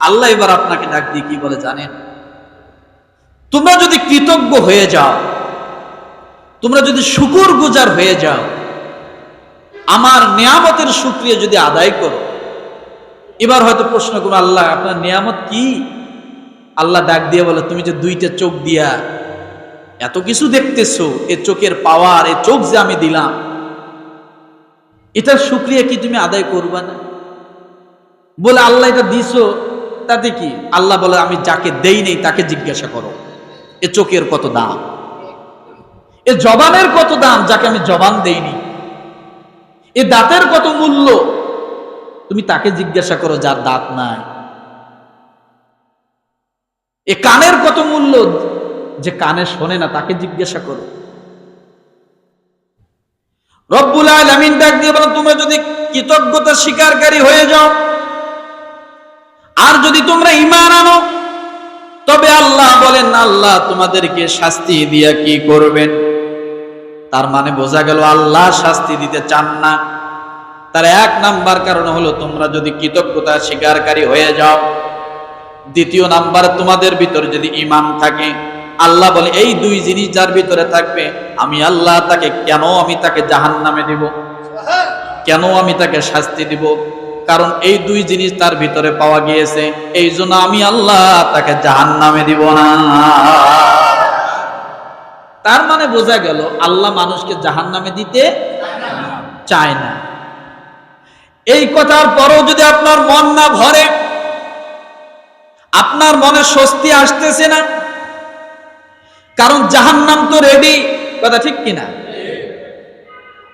আল্লাহ এবার আপনাকে ডাক দিয়ে কি বলে জানেন? তোমরা যদি কৃতজ্ঞ হয়ে যাও, তোমরা যদি শুকুর গুজার হয়ে যাও, আমার নিয়ামতের সুক্রিয়া যদি আদায় করো, এবার হয়তো প্রশ্ন করো, আল্লাহ, আপনার নিয়ামত কি? আল্লাহ ডাক দিয়ে বলে, তুমি যে দুইটা চোখ দিয়া এত কিছু দেখতেছো, এ চোখের পাওয়ার, এ চোখ যে আমি দিলাম, এটার সুক্রিয়া কি তুমি আদায় করবা না? বলে, আল্লাহ এটা দিছো তাতে কি? আল্লাহ বলে, আমি যাকে দেই নেই, তাকে জিজ্ঞাসা করো। এ চোখের কত দাম? এ জবানের কত দাম, যাকে আমি জবান দেইনি? এ দাঁতের কত মূল্য? তুমি তাকে জিজ্ঞাসা করো, যার দাঁত নাই। এ কানের কত মূল্য? যে কানে শোনে না, তাকে জিজ্ঞাসা করো। রব্বুল আলামিন ডাক দিয়ে বলেন, তোমরা যদি কৃতজ্ঞতা স্বীকারকারী হয়ে যাও আর যদি তোমরা ইমান আনো, তবে আল্লাহ বলেন, আল্লাহ তোমাদেরকে শাস্তি দিয়া কি করবেন? তার মানে বোঝা গেল, আল্লাহ শাস্তি দিতে চান না। তার এক নাম্বার কারণ হলো, তোমরা যদি কৃতজ্ঞতা স্বীকারকারী হয়ে যাও, দ্বিতীয় নাম্বার, তোমাদের ভিতরে যদি ইমান থাকে, আল্লাহ বলে, এই দুই জিনিস যার ভিতরে থাকবে, আমি আল্লাহ তাকে, কেন আমি তাকে জাহান নামে দিব? কেন আমি তাকে শাস্তি দিব? কারণ এই দুই জিনিস তার ভিতরে পাওয়া গিয়েছে। এই জন্য আমি আল্লাহ তাকে জাহান নামে দিব না। তার মানে বোঝা গেল, আল্লাহ মানুষকে জাহান নামে দিতে চায় না। এই কথার পরও যদি আপনার মন না ভরে, আপনার মনে স্বস্তি আসতেছে না, কারণ জাহান্নাম তো রেডি কথা ঠিক কিনা?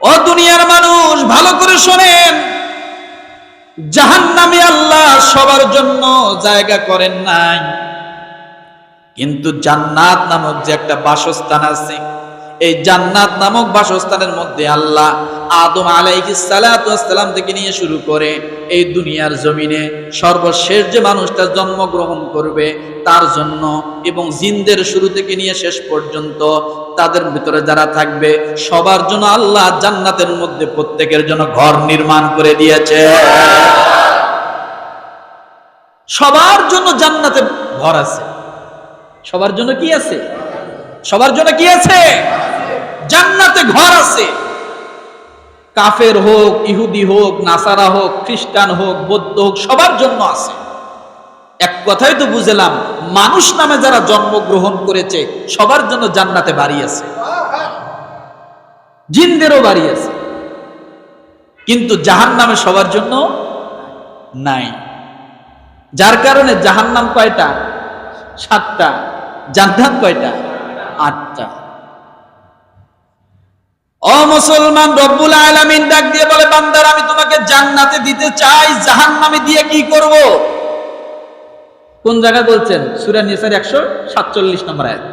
ও দুনিয়ার মানুষ, ভালো করে শোনেন জাহান্নামে আল্লাহ সবার জন্য জায়গা করেন নাই। কিন্তু জান্নাত নামক যে একটা বাসস্থান আছে এই জান্নাত নামক বাসস্থানের মধ্যে আল্লাহ আদম আলাইহিস সালাতু থেকে নিয়ে শুরু করে এই দুনিয়ার জমিনে সর্বশেষ যে মানুষটা জন্মগ্রহণ করবে তার জন্য এবং জিনদের শুরু থেকে নিয়ে শেষ পর্যন্ত তাদের ভিতরে যারা থাকবে, সবার জন্য আল্লাহ জান্নাতের মধ্যে প্রত্যেকের জন্য ঘর নির্মাণ করে দিয়েছে। সবার জন্য জান্নাতে ঘর আছে। সবার জন্য কি আছে? সবার জন্য কি আছে? জান্নাতে ঘর আছে। কাফের হোক, ইহুদি হোক, নাসারা হোক, খ্রিস্টান হোক, বৌদ্ধ হোক, সবার জন্য আছে। এক কথাই তো বুঝলাম, মানুষ নামে যারা জন্মগ্রহণ করেছে, সবার জন্য জান্নাতে বাড়ি আছে। জিনদেরও বাড়ি আছে। কিন্তু জাহান নামে সবার জন্য নাই। যার কারণে জাহান নাম কয়টা? সাতটা। জান্নাত কয়টা? আটটা। ও মুসলমান, রব্বুল আলামিন ডাক দিয়ে বলে, বান্দার, আমি তোমাকে জান্নাতে দিতে চাই, জাহান্নামে দিয়ে কি করব? কোন জায়গায় বলছেন? সূরা নিসার 147 নম্বর আয়াত।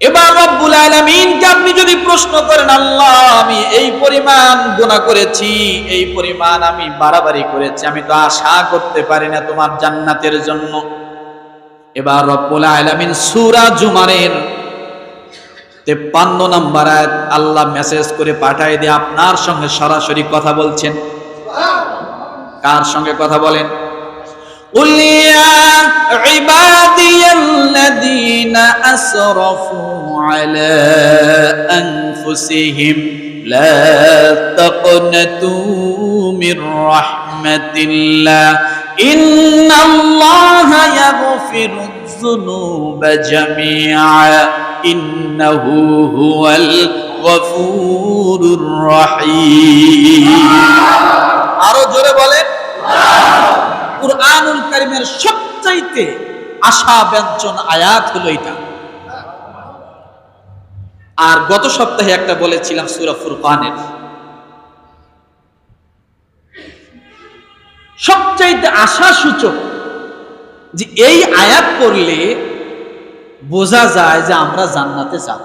এবার রব্বুল আলামিনকে আপনি যদি প্রশ্ন করেন, আল্লাহ, আমি এই পরিমাণ গুনাহ করেছি, এই পরিমাণ আমি বাড়াবাড়ি করেছি, আমি তো আশা করতে পারি না তোমার জান্নাতের জন্য। এবার রব্বুল আলামিন সূরা জুমারের তেপ্পান্ন নম্বর আল্লাহ মেসেজ করে পাঠায় দিয়ে আপনার সঙ্গে সরাসরি কথা বলছেন। কার সঙ্গে কথা বলেন? قل يا عبادي الذين أسرفوا على أنفسهم لا تقنطوا من رحمة الله إن الله يغفر الذنوب جميعا إنه هو الغفور الرحيم আরো জোরে বলেন কুরআনুল কারীমের সবচাইতে আশা ব্যঞ্জন আয়াত হলো এটা আর গত সপ্তাহে একটা বলেছিলাম সূরা ফুরকানের সবচাইতে আশা সূচক যে এই আয়াত করলে বোঝা যায় যে আমরা জান্নাতে যাব।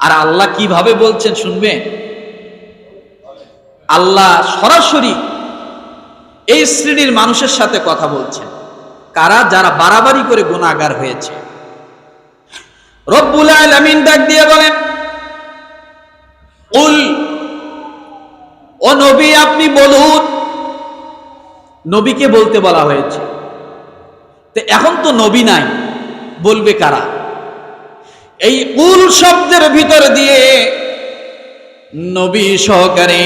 আর আল্লাহ কীভাবে বলছেন শুনবে? আল্লাহ সরাসরি এই শ্রেণির মানুষের সাথে কথা বলছেন। কারা? যারা বাড়াবাড়ি করে গুণাগার হয়েছে। রব্বুল আলামিন ডাক দিয়ে বলেন, উল, ও নবী, আপনি বলুন নবীকে বলতে বলা হয়েছে। তো এখন তো নবী নাই, বলবে কারা? এই উল শব্দের ভিতর দিয়ে নবী সহকারে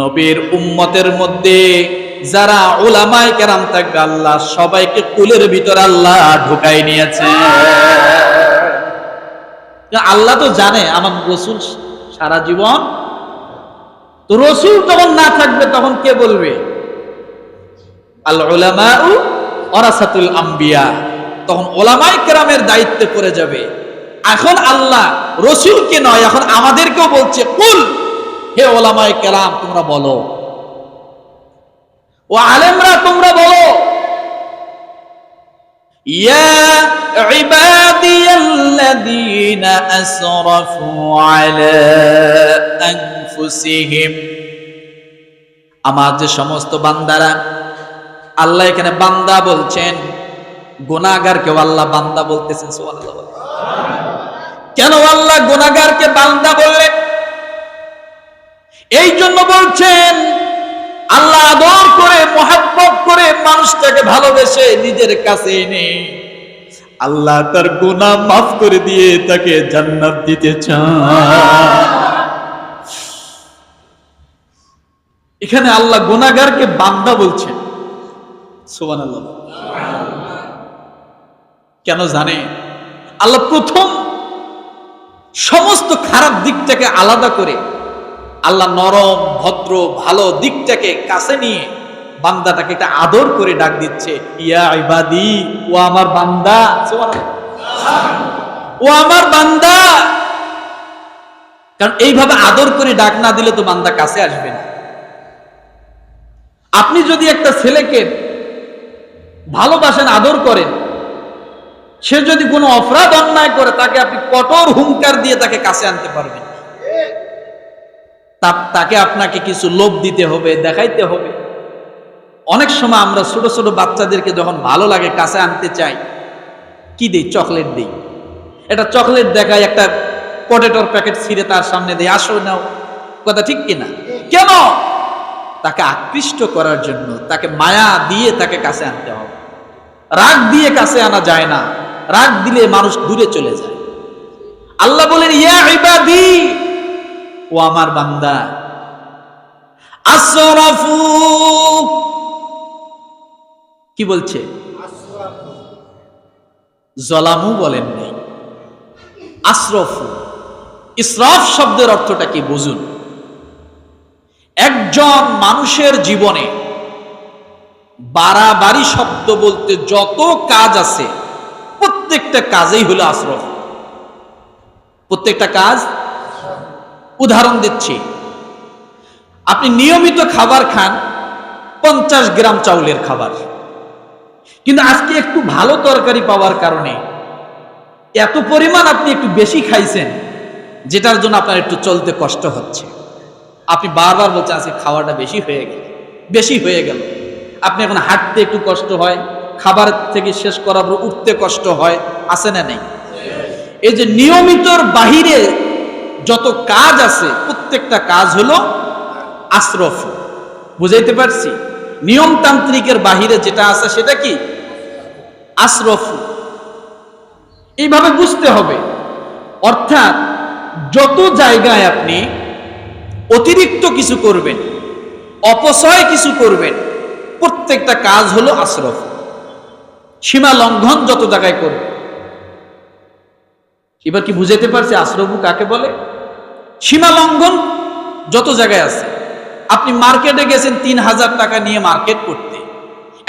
নবীর উম্মতের মধ্যে যারা ওলামায় কেরাম থাকবে, আল্লাহ সবাইকে কুলের ভিতর আল্লাহ ঢুকাই নিয়েছে। আল্লাহ তো জানে, আমার রসুল সারা জীবন। তো রসুল যখন না থাকবে, তখন কে বলবে? আল ওলামাউ ওরাসাতুল আম্বিয়া তখন ওলামাই কেরামের দায়িত্বে পড়ে যাবে এখন আল্লাহ রসুলকে নয় এখন আমাদেরকেও বলছে কুল হে ওলামাই কেরাম তোমরা বলো ও আলেমরা তোমরা বলো يا عبادي الذين أسرفوا على أنفسهم আমার যে সমস্ত বান্দারা আল্লাহ এখানে বান্দা বলছেন। গুনাহগারকেও আল্লাহ বান্দা বলতেছেন কেন আল্লাহ গুনাহগারকে বান্দা বললেন এই জন্য বলছেন, আল্লাহ আদর করে, মহাব্বত করে মানুষটাকে ভালোবেসে নিজের কাছে এনে আল্লাহ তার গুনাহ মাফ করে দিয়ে তাকে জান্নাত দিতে চান। এখানে আল্লাহ গুনাহগারকে বান্দা বলছেন। কেন জানে? আল্লাহ প্রথম সমস্ত খারাপ দিকটাকে আলাদা করে আল্লাহ নরম, ভদ্র, ভালো দিকটাকে কাছে নিয়ে বান্দাটাকে একটা আদর করে ডাক দিচ্ছে, ইয়া ইবাদি, ও আমার বান্দা। ও আমার বান্দা। কারণ এইভাবে আদর করে ডাক না দিলে তো বান্দা কাছে আসবে না। আপনি যদি একটা ছেলেকে ভালোবাসেন, আদর করেন। সে যদি কোনো অপরাধ অন্যায় করে, তাকে আপনি কঠোর হুঙ্কার দিয়ে তাকে কাছে আনতে পারবেন। তাকে আপনাকে কিছু লোভ দিতে হবে, দেখাইতে হবে। অনেক সময় আমরা ছোট ছোট বাচ্চাদেরকে যখন ভালো লাগে, কাছে আনতে চাই, কি দিই? চকলেট দিই। এটা চকলেট দেখায় একটা পটেটোর প্যাকেট ছিঁড়ে তার সামনে দেয়, আসো নাও। কথা ঠিক কিনা? কেন? তাকে আকৃষ্ট করার জন্য, তাকে মায়া দিয়ে তাকে কাছে আনতে হবে। রাগ দিয়ে কাছে আনা যায় না। রাগ দিলে মানুষ দূরে চলে যায়। আল্লাহ বলেন, ইয়া ও আমার বান্দা, আসরাফু। কি বলছে? জলামু বলেন নেই। আশরফু ইসরাফ শব্দের অর্থটা কি বুঝুন? একজন মানুষের জীবনে বাড়াবাড়ি শব্দ বলতে যত কাজ আছে, প্রত্যেকটা কাজেই হলো আশরফ প্রত্যেকটা কাজ উদাহরণ দিচ্ছি। আপনি নিয়মিত খাবার খান, পঞ্চাশ গ্রাম চাউলের খাবার। কিন্তু আজকে একটু ভালো তরকারি পাওয়ার কারণে এত পরিমাণ আপনি একটু বেশি খাইছেন, যেটার জন্য আপনার একটু চলতে কষ্ট হচ্ছে। আপনি বারবার বলছেন, আজকে খাওয়াটা বেশি হয়ে গেল। বেশি হয়ে গেল। আপনি এখন হাঁটতে একটু কষ্ট হয়, খাবার থেকে শেষ করার পর উঠতে কষ্ট হয়, আছে না নেই? এই যে নিয়মিতর বাহিরে যত কাজ আছে, প্রত্যেকটা কাজ হলো আশরফ। বুঝাইতে পারছি? নিয়মতান্ত্রিকের বাহিরে যেটা আছে সেটা কি? আশরফ। এইভাবে বুঝতে হবে। অর্থাৎ যত জায়গায় আপনি অতিরিক্ত কিছু করবেন, অপচয় কিছু করবেন, প্রত্যেকটা কাজ হলো আশ্রফ। সীমা লঙ্ঘন যত জায়গায় করবে এবার কি বুঝাইতে পারছি আশরফু কাকে বলে? সীমা লঙ্ঘন যত জায়গায় আছে। আপনি মার্কেটে গেছেন তিন হাজার টাকা নিয়ে মার্কেট করতে।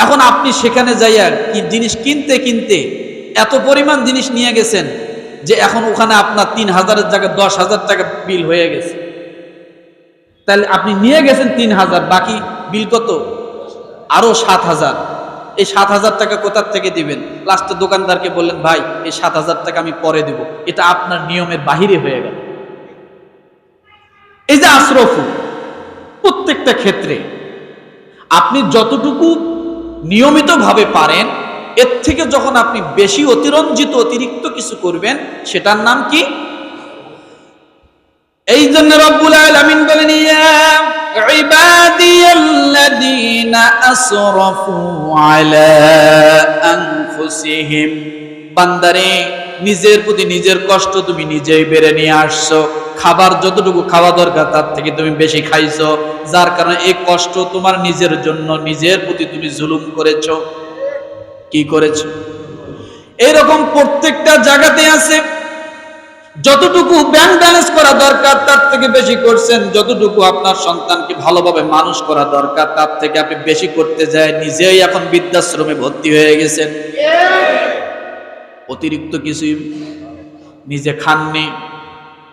এখন আপনি সেখানে যাইয়া কি জিনিস কিনতে কিনতে এত পরিমাণ জিনিস নিয়ে গেছেন যে এখন ওখানে আপনার তিন হাজারের জায়গায় দশ হাজার টাকা বিল হয়ে গেছে। তাহলে আপনি নিয়ে গেছেন তিন হাজার, বাকি বিল কত? আরও সাত হাজার। এই সাত হাজার টাকা কোথার থেকে দিবেন? লাস্টে দোকানদারকে বললেন, ভাই, এই সাত হাজার টাকা আমি পরে দিব। এটা আপনার নিয়মের বাহিরে হয়ে গেল। এই যে আশরফু, প্রত্যেকটা ক্ষেত্রে আপনি যতটুকু নিয়মিতভাবে পারেন, এর থেকে যখন আপনি বেশি অতিরঞ্জিত অতিরিক্ত কিছু করবেন, সেটার নাম কি? এই জন্য রব্বুল আলামিন বলেন ইবাদিয়াল্লাযীনা আসরাফু আলা আনফুসিহিম। বান্দারে, নিজের প্রতি নিজের কষ্ট তুমি নিজেই বেড়ে নিয়ে আসছো। খাবার যতটুকু খাওয়া দরকার, তার থেকে তুমি বেশি খাইছো। যার কারণে এই কষ্ট তোমার নিজের জন্য, নিজের প্রতি তুমি জুলুম করেছ। কি করেছ? এরকম প্রত্যেকটা জায়গাতে আছে যতটুকু ব্যাংক ব্যালেন্স করা দরকার, তার থেকে বেশি করছেন। যতটুকু আপনার সন্তানকে ভালোভাবে মানুষ করা দরকার, তার থেকে আপনি বেশি করতে যায়। নিজেই এখন বৃদ্ধাশ্রমে ভর্তি হয়ে গেছেন। অতিরিক্ত কিছুই নিজে খাননি।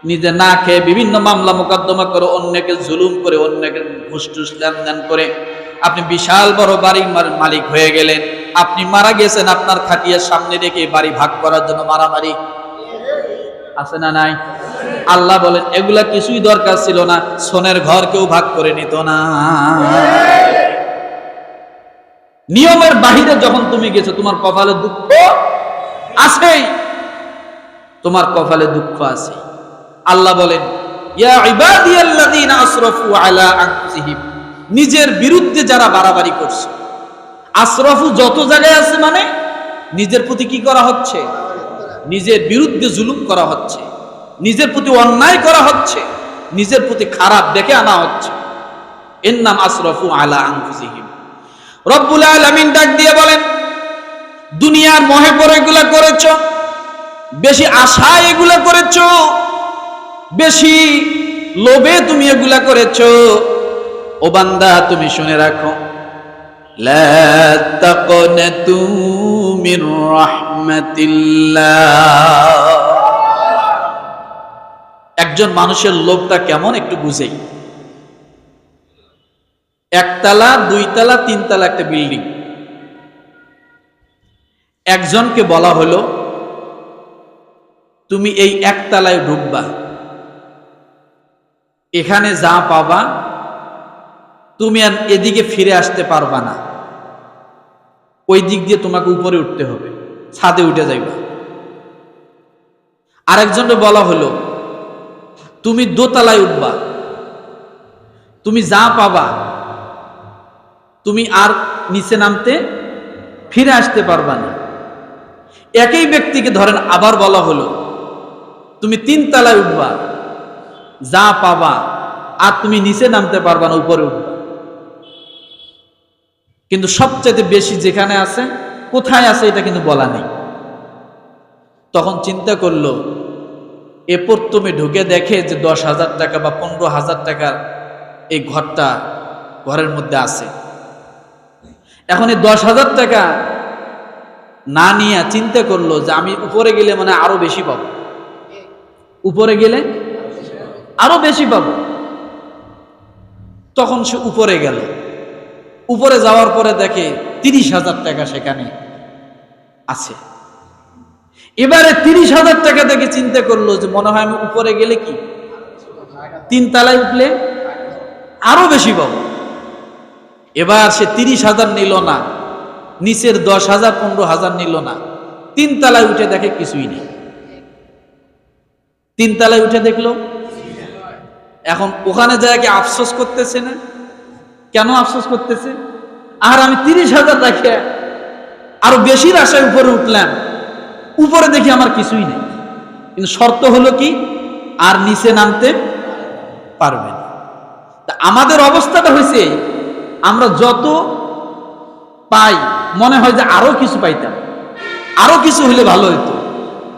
নিজে না খেয়ে বিভিন্ন মামলা মোকদ্দমা করে অন্যকে জুলুম করে, অন্যকে ঘুষ লেনদেন করে। আপনি বিশাল বড় বাড়ির মালিক হয়ে গেলেন। আপনি মারা গেছেন আপনার খাটিয়ার সামনে রেখে বাড়ি ভাগ করার জন্য মারামারি। আছে না নাই? আল্লাহ বলেন, এগুলা কিছুই দরকার ছিল না, সোনের ঘর কেউ ভাগ করে নিত না। নিয়মের বাহিরে যখন তুমি গেছো, তোমার কপালে দুঃখ আছেই। তোমার কপালে দুঃখ আছে। আল্লাহ বলেন নিজের বিরুদ্ধে যারা বাড়াবাড়ি করছে আশরাফু যত জায়গায় আছে মানে নিজের প্রতি কি করা হচ্ছে? নিজের বিরুদ্ধে জুলুম করা হচ্ছে, নিজের প্রতি অন্যায় করা হচ্ছে, নিজের প্রতি খারাপ দেখে আনা হচ্ছে। এর নাম আশরাফু আলা আনফুসিহিম। রব্বুল আলামিন ডাক দিয়ে বলেন, দুনিয়ার মহে পরে এগুলা করেছ, বেশি আশায় এগুলা করেছ, বেশি লোভে তুমি এগুলা করেছ। ও বান্দা, তুমি শুনে রাখো لا تقنطوا من رحمة الله একজন মানুষের লোভটা কেমন একটু বুঝেই একতলা দুইতলা তিনতলা একটা বিল্ডিং একজনকে বলা হলো তুমি এই একতলায় ঢুকবা এখানে যা পাবা তুমি আর এদিকে ফিরে আসতে পারবা না। ওই দিক দিয়ে তোমাকে উপরে উঠতে হবে, ছাদে উঠে যাইবা। আরেকজনকে বলা হলো, তুমি দোতলায় উঠবা, তুমি যা পাবা, তুমি আর নিচে নামতে ফিরে আসতে পারবা না। একই ব্যক্তিকে ধরেন আবার বলা হলো, তুমি তিন তলায় উঠবা, যা পাবা, আর তুমি নিচে নামতে পারবা না, উপরে উঠবা। কিন্তু সবচেয়ে বেশি যেখানে আছে, কোথায় আছে এটা কিন্তু বলা নেই। তখন চিন্তা করল, এ প্রথমে ঢুকে দেখে যে দশ হাজার টাকা বা পনেরো হাজার টাকার এই ঘরটা ঘরের মধ্যে আছে। এখন এই দশ হাজার টাকা না নিয়ে চিন্তা করল যে আমি উপরে গেলে মানে আরও বেশি পাবো। উপরে গেলে আরও বেশি পাবো। তখন সে উপরে গেল। উপরে যাওয়ার পরে দেখে তিরিশ হাজার টাকা সেখানে আছে। এবারে তিরিশ হাজার টাকা দেখে চিন্তা করল যে মনে হয় আমি উপরে গেলে কি? তিন তালায় উঠলে আরও বেশি পাবো। এবার সে তিরিশ হাজার নিল না, নিচের দশ হাজার, পনেরো হাজার নিল না। তিন তালায় উঠে দেখে কিছুই নেই। তিন তালায় উঠে দেখল, এখন ওখানে যায় কি আফসোস করতেছে না? কেন আফসোস করতেছে? আর আমি তিরিশ হাজার রাখে আরও বেশির আশায় উপরে উঠলাম। উপরে দেখি আমার কিছুই নেই। কিন্তু শর্ত হলো কি? আর নিচে নামতে পারবে না। তা আমাদের অবস্থাটা হয়েছে, আমরা যত পাই, মনে হয় যে আরও কিছু পাইতাম। আরও কিছু হলে ভালো হতো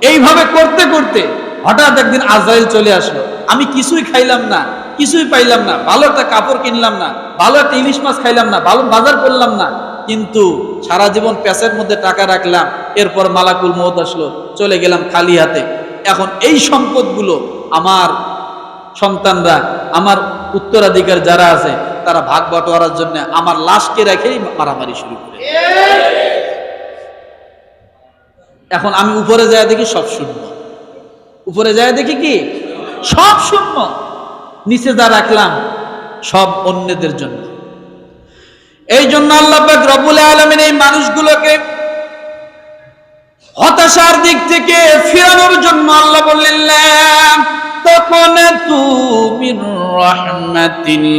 এইভাবে করতে করতে হঠাৎ একদিন আজরাইল চলে আসলো। আমি কিছুই খাইলাম না। কিছুই পাইলাম না। ভালো একটা কাপড় কিনলাম না, ভালো একটা ইলিশ মাছ খাইলাম না, ভালো বাজার করলাম না। কিন্তু সারা জীবন প্যাসের মধ্যে টাকা রাখলাম, এরপর মালাকুল মহত আসলো, চলে গেলাম খালি হাতে। এখন এই সম্পদগুলো আমার সন্তানরা, আমার উত্তরাধিকার যারা আছে, তারা ভাগ বাটোয়ারার জন্য আমার লাশকে রেখেই মারামারি শুরু করে। এখন আমি উপরে যায় দেখি সব শূন্য। উপরে যায় দেখি কি? সব শূন্য। নিচে যা রাখলাম, সব অন্যদের জন্য। এই জন্য আল্লাহ রবুল আলমের এই মানুষগুলোকে হতাশার দিক থেকে ফেরানোর জন্য আল্লাহ বললেন তখন তুমি রহমাতিল্লাহ।